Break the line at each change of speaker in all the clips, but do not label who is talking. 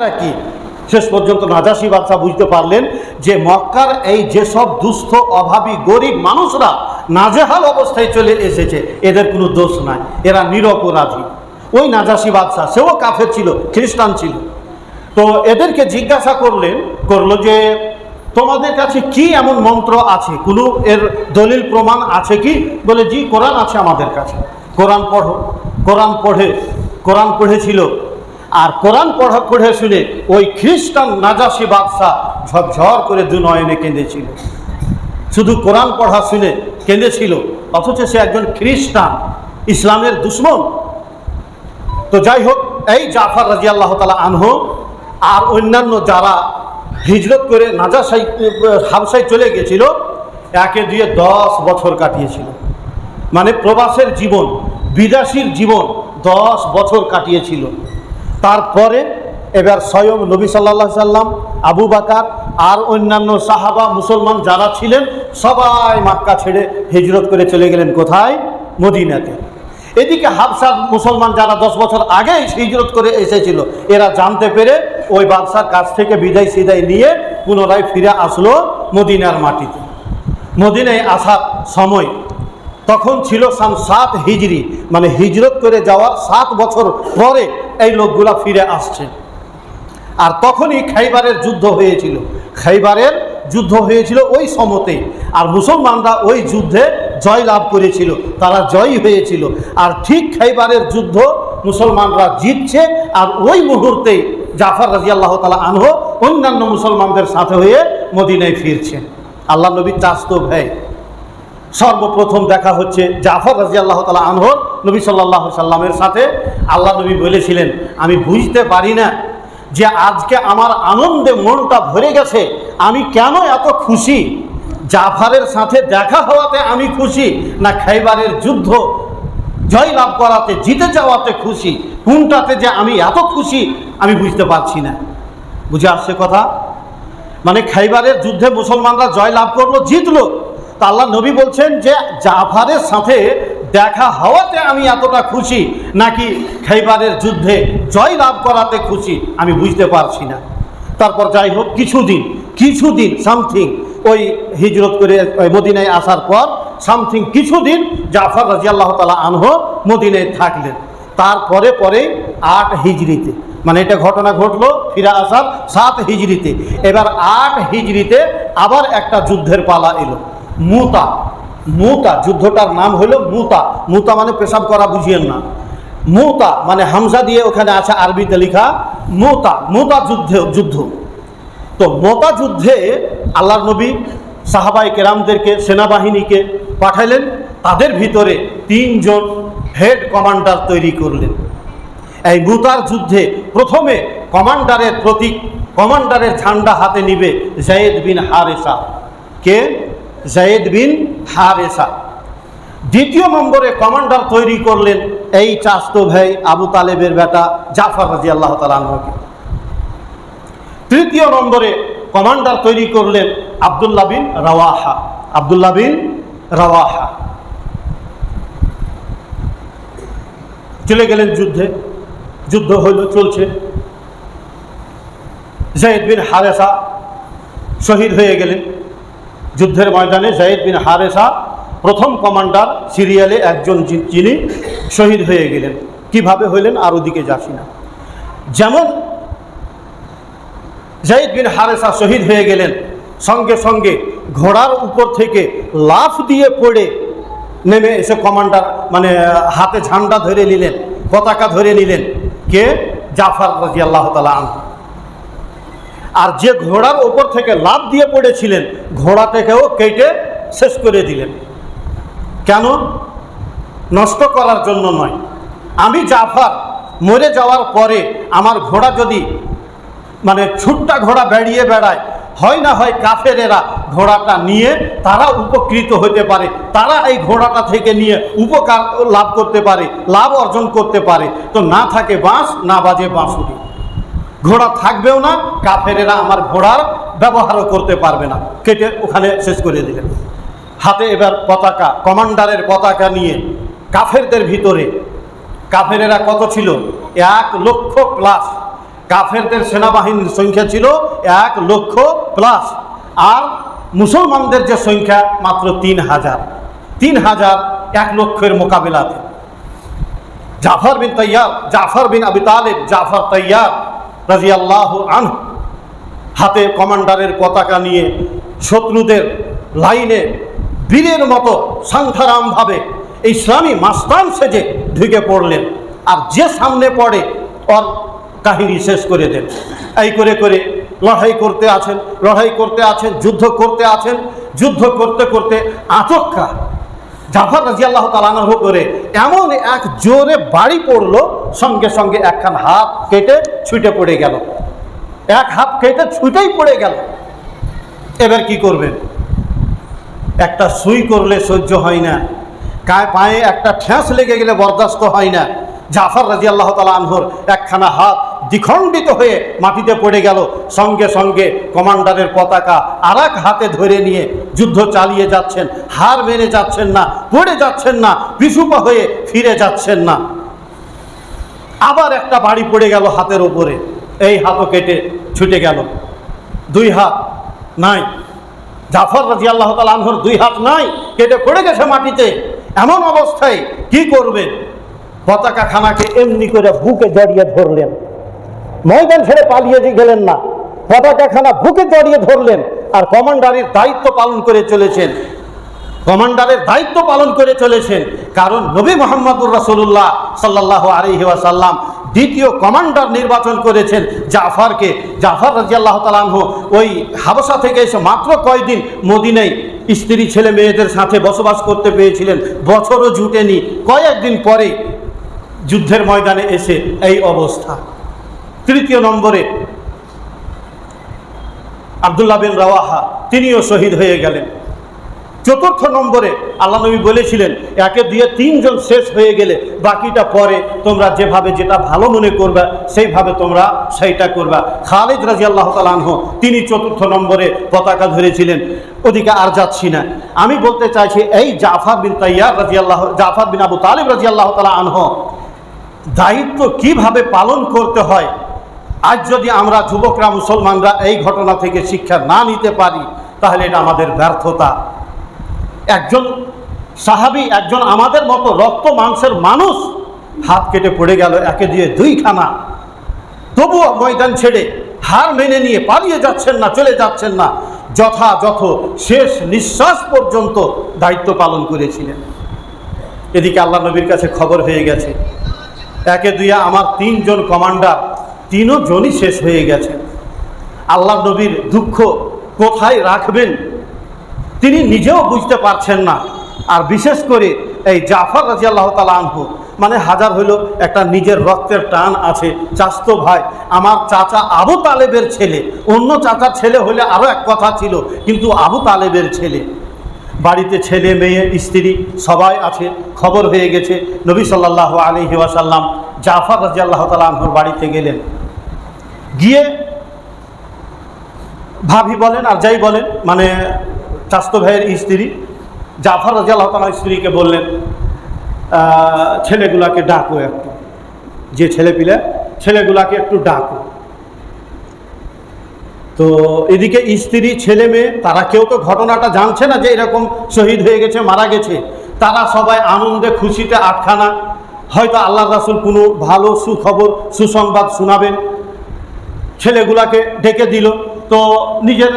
কি? শেষ পর্যন্ত নাজাসি বাদশাহ বুঝতে পারলেন যে মক্কার এই যেসব দুস্থ, অভাবী, গরিব মানুষরা নাজেহাল অবস্থায় চলে এসেছে, এদের কোনো দোষ নাই। এরা নিরপরাধী। ওই নাজাসি বাদশাহ সেও কাফের ছিল, খ্রিস্টান ছিল। তো এদেরকে জিজ্ঞাসা করলেন, করল যে, তোমাদের কাছে কি এমন মন্ত্র আছে? কোনো এর দলিল প্রমাণ আছে কি? বলে, জি, কোরআন আছে আমাদের কাছে। কোরআন পড়ো। কোরআন পড়ে, কোরআন পড়েছিল। আর কোরআন পড়া পড়ে শুনে ওই খ্রিস্টান নাজাসি বাদশাহ ঝরঝর করে দু নয়নে কেঁদেছিল। শুধু কোরআন পড়া শুনে কেঁদেছিল, অথচ সে একজন খ্রিস্টান, ইসলামের দুশ্মন। তো যাই হোক, এই জাফর রাজি আল্লাহ তালা আনহ আর অন্যান্য যারা হিজরত করে নাজাসাই হাবসায় চলে গেছিল, একে দিয়ে দশ বছর কাটিয়েছিল। মানে প্রবাসের জীবন বিদেশির জীবন দশ বছর কাটিয়েছিল। তারপরে এবার স্বয়ং নবী সাল্লাহ সাল্লাম, আবু বাকার আর অন্যান্য সাহাবা, মুসলমান যারা ছিলেন, সবাই মাক্কা ছেড়ে হিজরত করে চলে গেলেন কোথায়? মদিনাতে। এদিকে হাবসার মুসলমান যারা দশ বছর আগে হিজরত করে এসেছিল, এরা জানতে পেরে ওই বাদশার কাছ থেকে বিদায় সিদায় নিয়ে পুনরায় ফিরে আসলো মদিনার মাটিতে। মদিনায় আসার সময় তখন ছিল সাম সাত হিজরি মানে হিজরত করে যাওয়ার সাত বছর পরে এই লোকগুলা ফিরে আসছে। আর তখনই খাইবারের যুদ্ধ হয়েছিল। খাইবারের যুদ্ধ হয়েছিল ওই সমতে। আর মুসলমানরা ওই যুদ্ধে জয় লাভ করেছিল। তারা জয়ী হয়েছিল। আর ঠিক খাইবারের যুদ্ধ মুসলমানরা জিতছে। আর ওই মুহূর্তেই জাফর রাজি আল্লাহ তালা আনহ অন্যান্য মুসলমানদের সাথে হয়ে মদিনায় ফিরছেন আল্লাহ নবী চাস্ত ভাই। সর্বপ্রথম দেখা হচ্ছে জাফর রাজি আল্লাহ তালা আনহর নবী সাল্লাহ সাল্লামের সাথে। আল্লাহ নবী বলেছিলেন, আমি বুঝতে পারি না যে আজকে আমার আনন্দে মনটা ভরে গেছে, আমি কেন এত খুশি? জাফারের সাথে দেখা হওয়াতে আমি খুশি না খাইবারের যুদ্ধ জয় লাভ করাতে, জিতে যাওয়াতে খুশি? কোনটাতে যে আমি এত খুশি, আমি বুঝতে পারছি না। বুঝে আসছে কথা? মানে খাইবারের যুদ্ধে মুসলমানরা জয় লাভ করল, জিতলো। তা আল্লাহ নবী বলছেন যে জাফারের সাথে দেখা হওয়াতে আমি এতটা খুশি, নাকি খাইবারের যুদ্ধে জয় লাভ করাতে খুশি, আমি বুঝতে পারছি না। তারপর যাই হোক, কিছুদিন কিছুদিন সামথিং ওই হিজরত করে, ওই মদিনায় আসার পর সামথিং কিছুদিন জাফর রাজি আল্লাহ তালা আনহ মদিনায় থাকলেন। তারপরে পরে আট হিজড়িতে মানে এটা ঘটনা ঘটলো ফিরে আসার সাত হিজড়িতে এবার আট হিজড়িতে আবার একটা যুদ্ধের পালা এলো। মুতা। মুতা, যুদ্ধটার নাম হলো মুতা। মুতা মানে পেশাব করা বুঝিয়েন না। মুতা মানে হামজা দিয়ে ওখানে আছে আরবিতে লেখা মুতা। মুতা যুদ্ধ যুদ্ধ। তো মোতা যুদ্ধে আল্লাহর নবী সাহাবাই কেরামদেরকে, সেনাবাহিনীকে পাঠাইলেন। তাদের ভিতরে তিনজন হেড কমান্ডার তৈরি করলেন। এই মুতার যুদ্ধে প্রথমে কমান্ডারের প্রতীক, কমান্ডারের ঝান্ডা হাতে নিবে জায়েদ বিন হারেসা। কে? জায়েদ বিন হারেসা। দ্বিতীয় নম্বরে কমান্ডার তৈরি করলেন এই চাস্তো ভাই আবু তালেবের বেটা জাফর রাজি আল্লাহ তালাহকে তৃতীয় নম্বরে কমান্ডার তৈরি করলেন আবদুল্লাহ বিন রাওয়াহা। আবদুল্লাহ বিন রাওয়াহা। চলে গেলেন যুদ্ধে। যুদ্ধ হইল, চলছে। জায়েদ বিন হারেসা শহীদ হয়ে গেলেন। যুদ্ধের ময়দানে জায়েদ বিন হারেসা প্রথম কমান্ডার সিরিয়ালে একজন যিনি শহীদ হয়ে গেলেন। কীভাবে হইলেন আর ওদিকে যাচ্ছি না যেমন জাইদ বিন হারেসা শহীদ হয়ে গেলেন, সঙ্গে সঙ্গে ঘোড়ার উপর থেকে লাফ দিয়ে পড়ে নেমে এসে কমান্ডার মানে হাতে ঝান্ডা ধরে নিলেন, পতাকা ধরে নিলেন। কে? জাফর রাজি আল্লাহ তালা আনহু। আর যে ঘোড়ার ওপর থেকে লাফ দিয়ে পড়েছিলেন ঘোড়াটাকেও কেটে শেষ করে দিলেন। কেন? নষ্ট করার জন্য নয়। আমি জাফর, মরে যাওয়ার পরে আমার ঘোড়া যদি মানে ছুট্টা ঘোড়া বেড়িয়ে বেড়ায়, হয় না হয় কাফেরেরা ঘোড়াটা নিয়ে তারা উপকৃত হতে পারে, তারা এই ঘোড়াটা থেকে নিয়ে উপকার লাভ করতে পারে, লাভ অর্জন করতে পারে। তো না থাকে বাঁশ, না বাজে বাঁশুরি। ঘোড়া থাকবেও না, কাফেরেরা আমার ঘোড়ার ব্যবহারও করতে পারবে না। কেটে ওখানে শেষ করে দিলেন। হাতে এবার পতাকা, কমান্ডারের পতাকা নিয়ে কাফেরদের ভিতরে। কাফেরেরা কত ছিল? এক লক্ষ প্লাস। কাফেরদের সেনাবাহিনীর সংখ্যা ছিল এক লক্ষ প্লাস। আর মুসলমানদের যে সংখ্যা, মাত্র তিন হাজার। তিন হাজার এক লক্ষের মোকাবিলাতে। জাফর বিন তৈয়ার জাফর বিন আবি তালেব, জাফর তৈয়ার রাজি আল্লাহ আন হাতে কমান্ডারের পতাকা নিয়ে শত্রুদের লাইনে বীরের মতো সান্থারামভাবে ইসলামী মাস্তান সেজে ঢুকে পড়লেন। আর যে সামনে পড়ে, ওর কাহিনী শেষ করে দেন। এই করে করে লড়াই করতে আছেন, লড়াই করতে আছেন, যুদ্ধ করতে আছেন, যুদ্ধ করতে করতে আচক্কা জাফর রাজি আল্লাহ তালানহ করে এমন এক জোরে বাড়ি পড়ল, সঙ্গে সঙ্গে একখান হাত কেটে ছুটে পড়ে গেল। এক হাত কেটে ছুটেই পড়ে গেল। এবার কি করবেন? একটা সুই করলে সহ্য হয় না। গায়ে পায়ে একটা ঠ্যাঁস লেগে গেলে বরদাস্ত হয় না। জাফর রাজি আল্লাহ তালা আনহর একখানা হাত দ্বিখণ্ডিত হয়ে মাটিতে পড়ে গেল। সঙ্গে সঙ্গে কমান্ডারের পতাকা আর হাতে ধরে নিয়ে যুদ্ধ চালিয়ে যাচ্ছেন। হার মেনে যাচ্ছেন না, পড়ে যাচ্ছেন না বিশুপা হয়ে ফিরে যাচ্ছেন না। আবার একটা বাড়ি পড়ে গেল হাতের ওপরে। এই হাতও কেটে ছুটে গেল। দুই হাত নাই। জাফর রাজি আল্লাহ তালহর দুই হাত নাই, কেটে পড়ে গেছে মাটিতে। এমন অবস্থায় কি করবেন? পতাকা খানাকে এমনি করে বুকে জড়িয়ে ধরলেন। ময়দান ছেড়ে পালিয়ে গেলেন না পতাকা খানা বুকে জড়িয়ে ধরলেন আর কমান্ডারের দায়িত্ব পালন করে চলেছেন। কমান্ডারের দায়িত্ব পালন করে চলেছেন, কারণ নবী মোহাম্মদুর রাসুল্লাহ সাল্লাহ আলহি ওয়াসাল্লাম দ্বিতীয় কমান্ডার নির্বাচন করেছেন জাফারকে। জাফর রাজিয়াল্লাহ তালাহ ওই হাবসা থেকে এসে মাত্র কয়দিন মদিনায় স্ত্রী, ছেলে, মেয়েদের সাথে বসবাস করতে পেয়েছিলেন, বছরও জুটেনি। কয়েকদিন পরে যুদ্ধের ময়দানে এসে এই অবস্থা। তৃতীয় নম্বরে আবদুল্লাহ বিন রাওয়াহা, তিনিও শহীদ হয়ে গেলেন। চতুর্থ নম্বরে আল্লাহ নবী বলেছিলেন, একে দিয়ে তিনজন শেষ হয়ে গেলে বাকিটা পরে তোমরা যেভাবে যেটা ভালো মনে করবে, সেইভাবে তোমরা সেইটা করবা। খালিদ রাজি আল্লাহ তালাহ তিনি চতুর্থ নম্বরে পতাকা ধরেছিলেন। ওদিকে আর যাচ্ছি না। আমি বলতে চাইছি, এই জাফার বিন তাইয়ার রাজি আল্লাহ জাফর বিন আবু তালিব রাজি আল্লাহ তালা আনহ, দায়িত্ব কীভাবে পালন করতে হয় আজ যদি আমরা যুবকরা, মুসলমানরা এই ঘটনা থেকে শিক্ষা না নিতে পারি, তাহলে এটা আমাদের ব্যর্থতা। একজন সাহাবি, একজন আমাদের মতো রক্ত মাংসের মানুষ হাত কেটে পড়ে গেল, একে দিয়ে দুইখানা। তবুও ময়দান ছেড়ে হার মেনে নিয়ে পালিয়ে যাচ্ছেন না, চলে যাচ্ছেন না। যথাযথ, শেষ নিঃশ্বাস পর্যন্ত দায়িত্ব পালন করেছিলেন। এদিকে আল্লাহ নবীর কাছে খবর হয়ে গেছে। একে দুইয়ে আমার তিনজন কমান্ডার তিনও জনই শেষ হয়ে গেছে। আল্লাহ নবীর দুঃখ কোথায় রাখবেন? তিনি নিজেও বুঝতে পারছেন না। আর বিশেষ করে এই জাফর রাজি আল্লাহ তালা আনহু মানে হাজার হইল একটা নিজের রক্তের টান আছে, চাস্তো ভাই। আমার চাচা আবু তালেবের ছেলে, অন্য চাচার ছেলে হলে আরও এক কথা ছিল, কিন্তু আবু তালেবের ছেলে। বাড়িতে ছেলে, মেয়ে, স্ত্রী সবাই আছে, খবর হয়ে গেছে, নবী সাল্লাহ আলহি ওয়াসাল্লাম জাফর রাজি আল্লাহ তালা আনহুর বাড়িতে গেলেন। ভাবি বলেন আর যাই বলেন মানে চাস্তো ভাইয়ের স্ত্রী, জাফর রাজি আল্লাহ তালা স্ত্রীকে বললেন ছেলেগুলাকে ডাকো একটু। যে ছেলে পিলে ছেলেগুলাকে একটু ডাকো। তো এদিকে স্ত্রী, ছেলে, মেয়ে, তারা কেউ তো ঘটনাটা জানছে না যে এরকম শহীদ হয়ে গেছে, মারা গেছে। তারা সবাই আনন্দে, খুশিতে আটখানা। হয়তো আল্লাহ রাসুল কোনো ভালো সুখবর, সুসংবাদ শোনাবেন। ছেলেগুলাকে ডেকে দিল। তো নিজের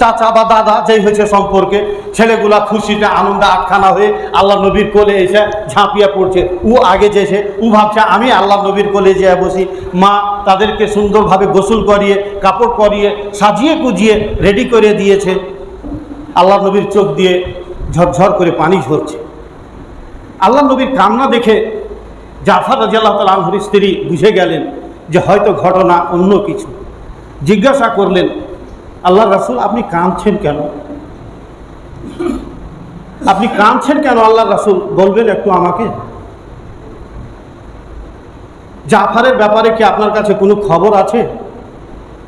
চাচা বা দাদা যেই হয়েছে সম্পর্কে, ছেলেগুলা খুশিতে, আনন্দে আটখানা হয়ে আল্লাহ নবীর কোলে এসে ঝাঁপিয়ে পড়ছে। ও আগে যেছে, ও ভাবছে, আমি আল্লাহ নবীর কোলে যেয়ে বসি। মা তাদেরকে সুন্দরভাবে গোসল করিয়ে, কাপড় পরিয়ে, সাজিয়ে কুজিয়ে রেডি করে দিয়েছে। আল্লাহ নবীর চোখ দিয়ে ঝরঝর করে পানি ঝরছে। আল্লাহ নবীর কান্না দেখে জাফর রাজিয়াল্লাহ তাল আনহর স্ত্রী বুঝে গেলেন যে হয়তো ঘটনা অন্য কিছু। জিজ্ঞাসা করলেন, আল্লাহ রাসুল, আপনি কাঁদছেন কেন? আপনি কাঁদছেন কেন আল্লাহ রাসুল? বলবেন একটু আমাকে? জাফারের ব্যাপারে কি আপনার কাছে কোনো খবর আছে?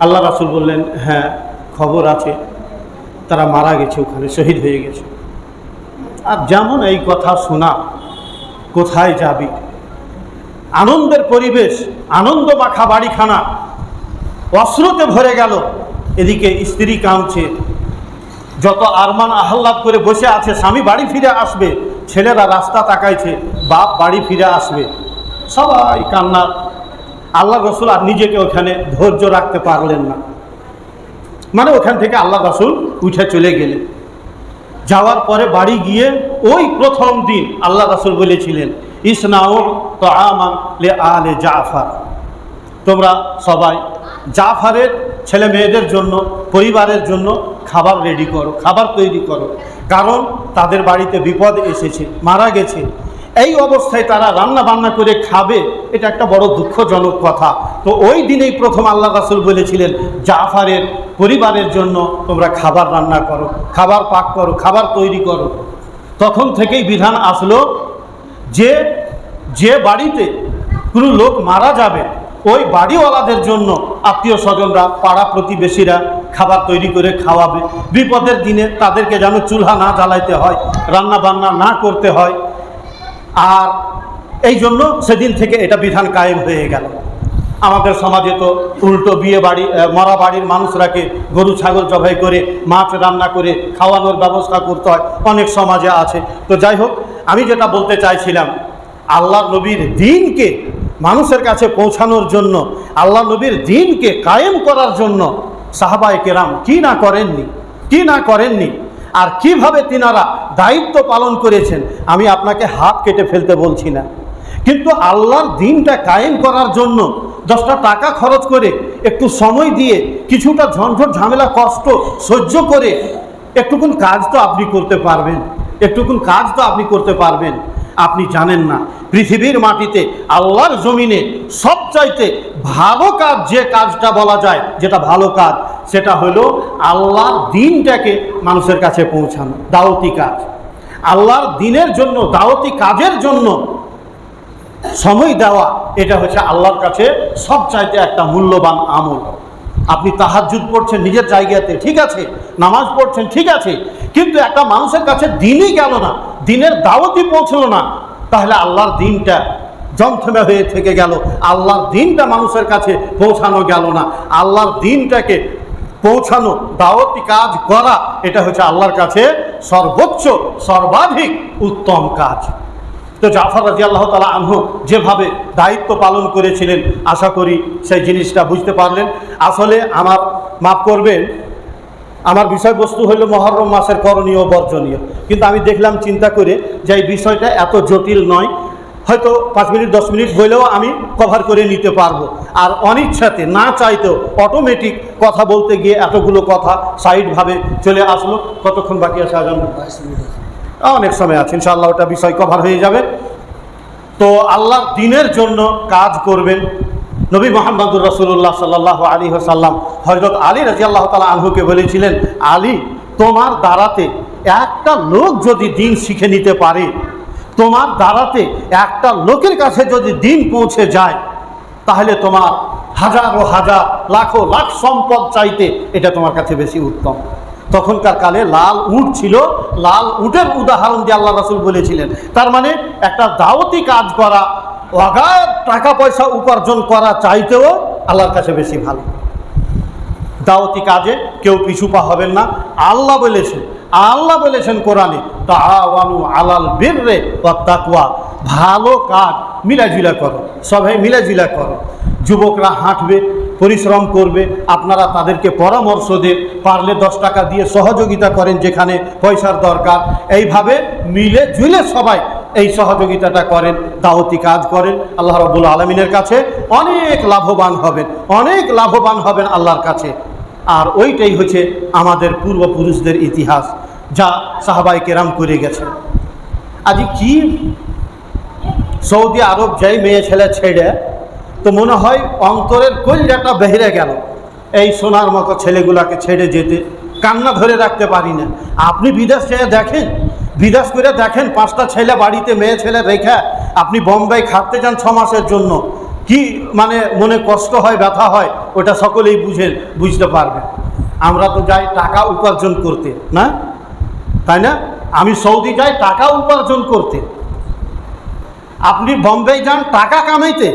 আল্লাহ রাসুল বললেন হ্যাঁ খবর আছে। তারা মারা গেছে ওখানে, শহীদ হয়ে গেছে। আর যেমন এই কথা শোনা, কোথায় যাবি? আনন্দের পরিবেশ আনন্দ মাখা বাড়িখানা অস্ত্রতে ভরে গেল। এদিকে স্ত্রী কাঁদছে। যত আরমান আহ্লাদ করে বসে আছে, স্বামী বাড়ি ফিরে আসবে, ছেলেরা রাস্তা তাকাইছে, বাপ বাড়ি ফিরে আসবে। সবাই কান্না। আল্লাহ রসুল আর নিজেকে ওখানে ধৈর্য রাখতে পারলেন না। মানে ওখান থেকে আল্লাহ রসুল উঠে চলে গেলেন। যাওয়ার পরে বাড়ি গিয়ে ওই প্রথম দিন আল্লাহ রাসুল বলেছিলেন জাফার। তোমরা সবাই জাফারের ছেলে মেয়েদের জন্য, পরিবারের জন্য খাবার রেডি করো, খাবার তৈরি করো। কারণ তাদের বাড়িতে বিপদ এসেছে, মারা গেছে। এই অবস্থায় তারা রান্না বান্না করে খাবে, এটা একটা বড় দুঃখজনক কথা। তো ওই দিনেই প্রথম আল্লাহ রাসুল বলেছিলেন, জাফারের পরিবারের জন্য তোমরা খাবার রান্না করো, খাবার পাক করো, খাবার তৈরি করো। তখন থেকেই বিধান আসলো যে যে বাড়িতে কোনো লোক মারা যাবে, ওই বাড়িওয়ালাদের জন্য আত্মীয় স্বজনরা, পাড়া প্রতিবেশীরা খাবার তৈরি করে খাওয়াবে। বিপদের দিনে তাদেরকে যেন চুলহা না জ্বালাইতে হয় রান্না বান্না না করতে হয়। আর এই জন্য সেদিন থেকে এটা বিধান কায়েম হয়ে গেল। আমাদের সমাজে তো উল্টো বিয়ে বাড়ি মরা বাড়ির মানুষরাকে গরু, ছাগল জবাই করে, মাছ রান্না করে খাওয়ানোর ব্যবস্থা করতে হয়, অনেক সমাজে আছে। তো যাই হোক আমি যেটা বলতে চাইছিলাম, আল্লাহ নবীর দিনকে মানুষের কাছে পৌঁছানোর জন্য, আল্লাহ নবীর দিনকে কায়েম করার জন্য সাহাবাই কেরাম কি না করেননি, কি না করেননি, আর কীভাবে তিনারা দায়িত্ব পালন করেছেন, আমি আপনাকে হাত কেটে ফেলতে বলছি না। কিন্তু আল্লাহর দিনটা কায়েম করার জন্য দশটা টাকা খরচ করে, একটু সময় দিয়ে কিছুটা ঝঞ্ঝট ঝামেলা, কষ্ট সহ্য করে, একটুকুন কাজ তো আপনি করতে পারবেন। একটুকুন কাজ তো আপনি করতে পারবেন। আপনি জানেন না, পৃথিবীর মাটিতে আল্লাহর জমিনে সবচাইতে ভালো কাজ যে কাজটা বলা যায়, যেটা ভালো কাজ, সেটা হলো আল্লাহর দিনটাকে মানুষের কাছে পৌঁছানো, দাওতি কাজ। আল্লাহর দিনের জন্য, দাওতি কাজের জন্য সময় দেওয়া, এটা হচ্ছে আল্লাহর কাছে সবচাইতে একটা মূল্যবান আমল। আপনি তাহাজ্জুদ পড়ছেন নিজের জায়গাতে, ঠিক আছে? নামাজ পড়ছেন, ঠিক আছে? কিন্তু একটা মানুষের কাছে দিনই গেল না, দিনের দাওয়াতই পৌঁছলো না। তাহলে আল্লাহর দিনটা জমথমে হয়ে থেকে গেল, আল্লাহর দিনটা মানুষের কাছে পৌঁছানো গেল না। আল্লাহর দিনটাকে পৌঁছানো, দাওয়াতি কাজ করা, এটা হচ্ছে আল্লাহর কাছে সর্বোচ্চ, সর্বাধিক উত্তম কাজ। তো জাফর রাজি আল্লাহ তালা আনহু যেভাবে দায়িত্ব পালন করেছিলেন, আশা করি সেই জিনিসটা বুঝতে পারলেন। আসলে আমার, মাফ করবেন, আমার বিষয়বস্তু হলো মহরম মাসের করণীয় বর্জনীয়। কিন্তু আমি দেখলাম, চিন্তা করে যে এই বিষয়টা এত জটিল নয়। হয়তো পাঁচ মিনিট, দশ মিনিট হইলেও আমি কভার করে নিতে পারব। আর অনিচ্ছাতে, না চাইতেও অটোমেটিক কথা বলতে গিয়ে এতগুলো কথা সাইডভাবে চলে আসলো। কতক্ষণ বাকি আছে আগাম অনেক সময় আছে, ইনশাআল্লাহ ওটা বিষয় কভার হয়ে যাবে। তো আল্লাহর দিনের জন্য কাজ করবেন। নবী মোহাম্মদুর রসুল্লাহ সাল্লাহ আলী সাল্লাম হজরত আলী রাজি আল্লাহ তালা আনহুকে বলেছিলেন, আলী, তোমার দ্বারাতে একটা লোক যদি দিন শিখে নিতে পারে, তোমার দ্বারাতে একটা লোকের কাছে যদি দিন পৌঁছে যায়, তাহলে তোমার হাজারো হাজার, লাখো লাখ সম্পদ চাইতে এটা তোমার কাছে বেশি উত্তম। তখনকার কালে লাল উট ছিল। লাল উটের উদাহরণ দিয়ে আল্লাহ রাসুল বলেছিলেন। তার মানে একটা দাওয়াতি কাজ করা, অগাধ টাকা পয়সা উপার্জন করা চাইতেও আল্লাহর কাছে বেশি ভালো। দাওয়াতি কাজে কেউ পিছুপা হবেন না। আল্লাহ বলেছেন আল্লাহ বলেছেন কোরআনে, তাআওয়ানু আলাল বিররে ওয়াত তাকওয়া। ভালো কাজ মিলাজুলা করো, সবাই মিলাজুলা করো। যুবকরা হাঁটবে, পরিশ্রম করবে, আপনারা তাদেরকে পরামর্শ দেন, পারলে দশ টাকা দিয়ে সহযোগিতা করেন যেখানে পয়সার দরকার। এইভাবে মিলে জুলে সবাই এই সহযোগিতাটা করেন দাওয়াতি কাজ করেন, আল্লাহ রবুল আলমিনের কাছে অনেক লাভবান হবেন, অনেক লাভবান হবেন আল্লাহর কাছে। আর ওইটাই হচ্ছে আমাদের পূর্বপুরুষদের ইতিহাস, যা সাহাবাই কেরাম করে গেছে আজ কি সৌদি আরব যাই মেয়ে ছেলে ছেড়ে, তো মনে হয় অন্তরের কলজাটা বেহরে গেল। এই সোনার মতো ছেলেগুলাকে ছেড়ে যেতে, কান্না ধরে রাখতে পারি না। আপনি বিদেশ যেয়ে দেখেন, বিদেশ করে দেখেন পাঁচটা ছেলে বাড়িতে মেয়ে ছেলে রেখে আপনি বোম্বাই খাটতে যান ছ মাসের জন্য। কি মানে মনে কষ্ট হয়, ব্যথা হয়, ওটা সকলেই বুঝেন বুঝতে পারবে। আমরা তো যাই টাকা উপার্জন করতে, না? তাই না? আমি সৌদি যাই টাকা উপার্জন করতে। আপনি বোম্বে যান, টাকা কামাইতে।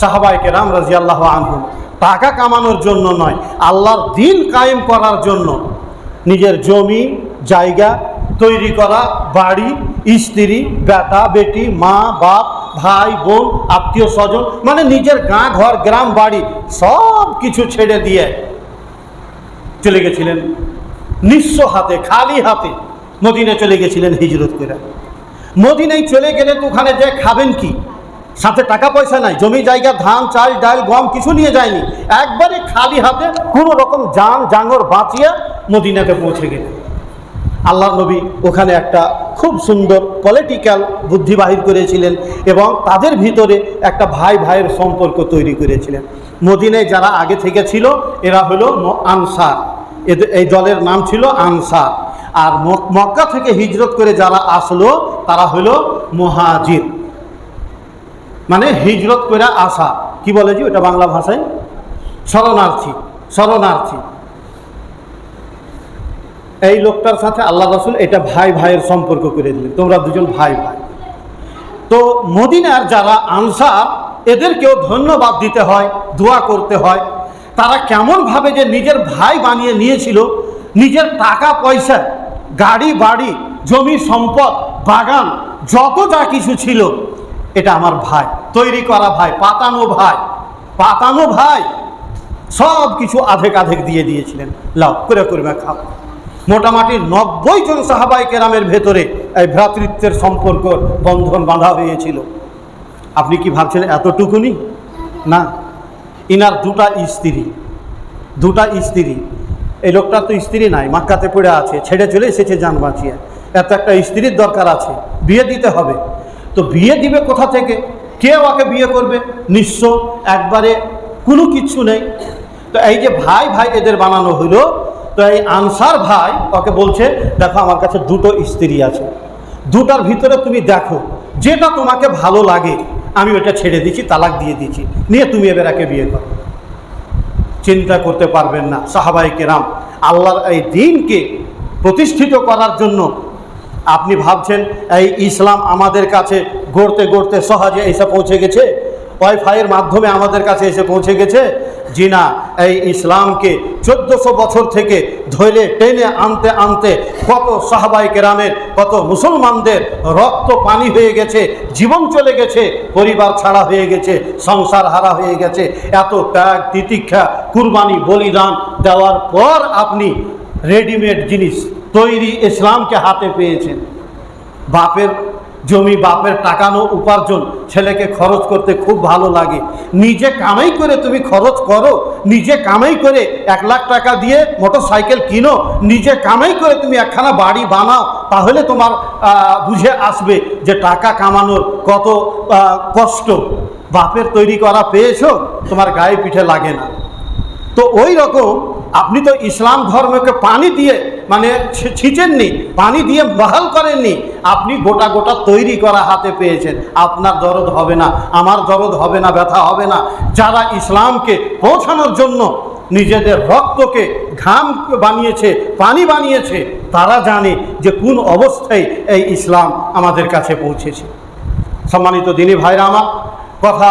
সাহাবাইকে রাম রাজি আল্লাহ আনহুম টাকা কামানোর জন্য নয়, আল্লাহর দিন কায়েম করার জন্য নিজের জমি, জায়গা তৈরি করা, বাড়ি, স্ত্রী, বেটা, বেটি, মা, বাপ, ভাই, বোন, আত্মীয় স্বজন মানে নিজের গাঁ, ঘর, গ্রাম, বাড়ি সব কিছু ছেড়ে দিয়ে চলে গেছিলেন, নিঃস্ব হাতে, খালি হাতে মদিনে চলে গেছিলেন হিজরত করে। মদিনায় চলে গেলে তো ওখানে যে খাবেন কি? সাথে টাকা পয়সা নাই, জমি জায়গা, ধান, চাল, ডাল, গম কিছু নিয়ে যায়নি। একবারে খালি হাতে কোনো রকম যান জাঙর বাঁচিয়ে মদিনাতে পৌঁছে গেলেন আল্লাহ নবী ওখানে একটা খুব সুন্দর পলিটিক্যাল বুদ্ধি বাহির করেছিলেন এবং তাদের ভিতরে একটা ভাই ভাইয়ের সম্পর্ক তৈরি করেছিলেন। মদিনায় যারা আগে থেকে ছিল, এরা হলো আনসার। এদের এই দলের নাম ছিল আনসার। আর মক্কা থেকে হিজরত করে যারা আসলো, তারা হলো মহাজির। মানে হিজরত করে আসা। কি বলে যে ওটা বাংলা ভাষায়? শরণার্থী শরণার্থী। এই লোকটার সাথে আল্লাহ রসুল এটা ভাই ভাইয়ের সম্পর্ক করে দিলেন। তোমরা দুজন ভাই ভাই। তো মদিনার যারা আনসার, এদেরকেও ধন্যবাদ দিতে হয়, দোয়া করতে হয়। তারা কেমনভাবে যে নিজের ভাই বানিয়ে নিয়েছিল, নিজের টাকা পয়সা গাড়ি, বাড়ি, জমি, সম্পদ, বাগান, যত যা কিছু ছিল, এটা আমার ভাই, তৈরি করা ভাই, পাতানো ভাই পাতানো ভাই, সব কিছু আধেক আধেক দিয়ে দিয়েছিলেন। লাভ করে করবে খাও। মোটামুটি নব্বই জন সাহাবাই কেরামের ভেতরে এই ভ্রাতৃত্বের সম্পর্ক, বন্ধন বাঁধা হয়েছিল। আপনি কি ভাবছেন এতটুকুনি? না। ইনার দুটা স্ত্রী দুটা স্ত্রী এই লোকটার তো স্ত্রী নাই, মাক্কাতে পড়ে আছে, ছেড়ে চলে এসেছে যান বাঁচিয়ে। এত একটা স্ত্রীর দরকার আছে, বিয়ে দিতে হবে। তো বিয়ে দিবে কোথা থেকে? কে ওকে বিয়ে করবে? নিঃস্ব, একবারে কোনো কিচ্ছু নেই। তো এই যে ভাই ভাই এদের বানানো হলো, তো এই আনসার ভাই ওকে বলছে, দেখো, আমার কাছে দুটো স্ত্রী আছে। দুটার ভিতরে তুমি দেখো, যেটা তোমাকে ভালো লাগে, আমি ওটা ছেড়ে দিচ্ছি, তালাক দিয়ে দিচ্ছি। নিয়ে তুমি এবার একে বিয়ে করো। চিন্তা করতে পারবেন না সাহাবাই কেরাম। আল্লাহর এই দিনকে প্রতিষ্ঠিত করার জন্য আপনি ভাবছেন, এই ইসলাম আমাদের কাছে গড়তে গড়তে সহজে এসে পৌঁছে গেছে? ওয়াইফাইয়ের মাধ্যমে আমাদের কাছে এসে পৌঁছে গেছে? জি না এই ইসলামকে চোদ্দশো বছর থেকে ধরে টেনে আনতে আনতে কত সাহাবাই কেরামের, কত মুসলমানদের রক্ত পানি হয়ে গেছে, জীবন চলে গেছে, পরিবার ছাড়া হয়ে গেছে, সংসার হারা হয়ে গেছে, এত ত্যাগ তিতিক্ষা, কুরবানি, বলিদান দেওয়ার পর আপনি রেডিমেড জিনিস তৈরি ইসলামকে হাতে পেয়েছেন। বাপের জমি, বাপের টাকানো উপার্জন, ছেলেকে খরচ করতে খুব ভালো লাগে। নিজে কামাই করে তুমি খরচ করো। নিজে কামাই করে এক লাখ টাকা দিয়ে মোটর সাইকেল কিনো। নিজে কামাই করে তুমি একখানা বাড়ি বানাও, তাহলে তোমার বুঝে আসবে যে টাকা কামানোর কত কষ্ট। বাপের তৈরি করা পেয়েছ, তোমার গায়ে পিঠে লাগে না। তো ওই রকম আপনি তো ইসলাম ধর্মকে পানি দিয়ে মানে ছিঁচেননি, পানি দিয়ে বহাল করেননি, আপনি গোটা গোটা তৈরি করা হাতে পেয়েছেন। আপনার দরদ হবে না, আমার দরদ হবে না, ব্যথা হবে না। যারা ইসলামকে পৌঁছানোর জন্য নিজেদের রক্তকে ঘাম বানিয়েছে, পানি বানিয়েছে, তারা জানে যে কোন অবস্থায় এই ইসলাম আমাদের কাছে পৌঁছেছে। সম্মানিত দিনী ভাইরা আমার, কথা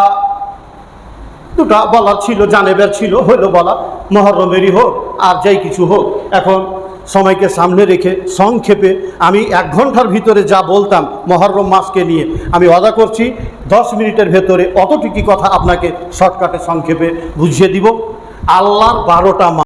দুটা বলার ছিল, জানেবের ছিল, হইল বলা। মহরমেরই হোক, আর যাই কিছু হোক, এখন সময়কে সামনে রেখে সংক্ষেপে আমি এক ঘণ্টার ভিতরে যা বলতাম মহরম মাসকে নিয়ে, আমি অদা করছি দশ মিনিটের ভেতরে অতটুকু কথা আপনাকে শর্টকাটে সংক্ষেপে বুঝিয়ে দিব। আল্লাহর বারোটা